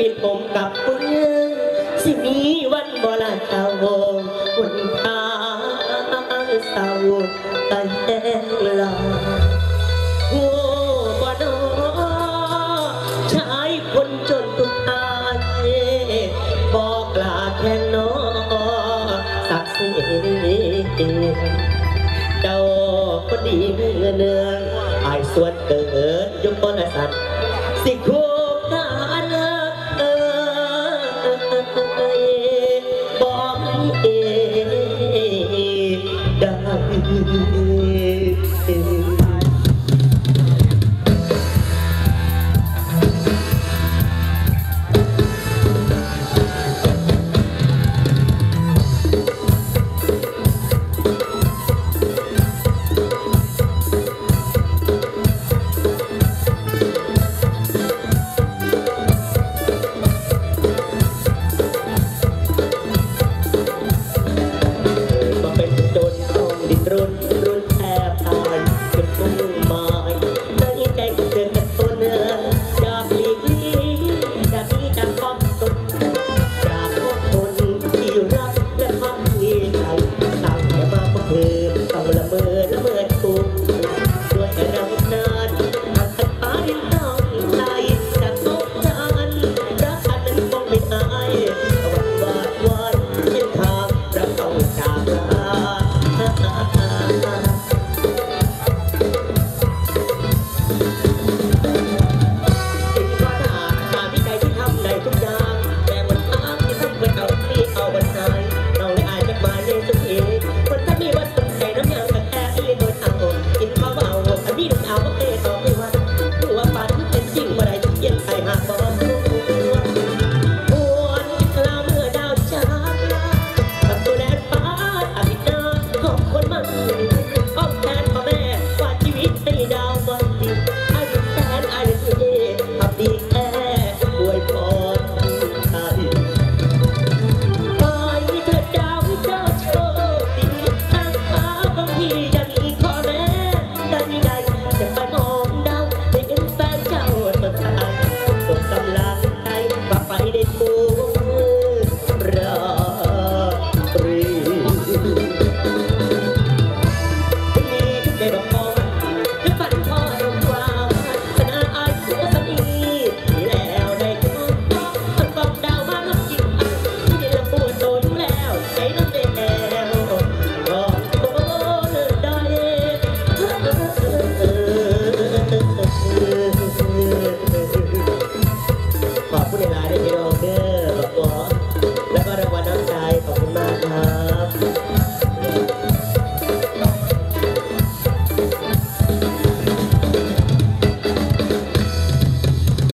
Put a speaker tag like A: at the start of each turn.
A: กับคุณยังสิมีวันบ่ละเจ้าคุณทางเศร้าตาแห้งลาโอ้บ่นอชายคนจนทุตายบอกลาแค่นอสักเสีเจ้าคนดีเนื้อเนืองอายส่วนเกิดยุคบนสัตว์สิคู Thank you. นรุนแอบตายเป็นกุ้ม้ตั้งใจเดินตัวเนื้อจากหลีกลี่จากนี้จากความสุขจากพวกนที่รักและความดีใจต่างแต่มาพรเธอต้องละเมอ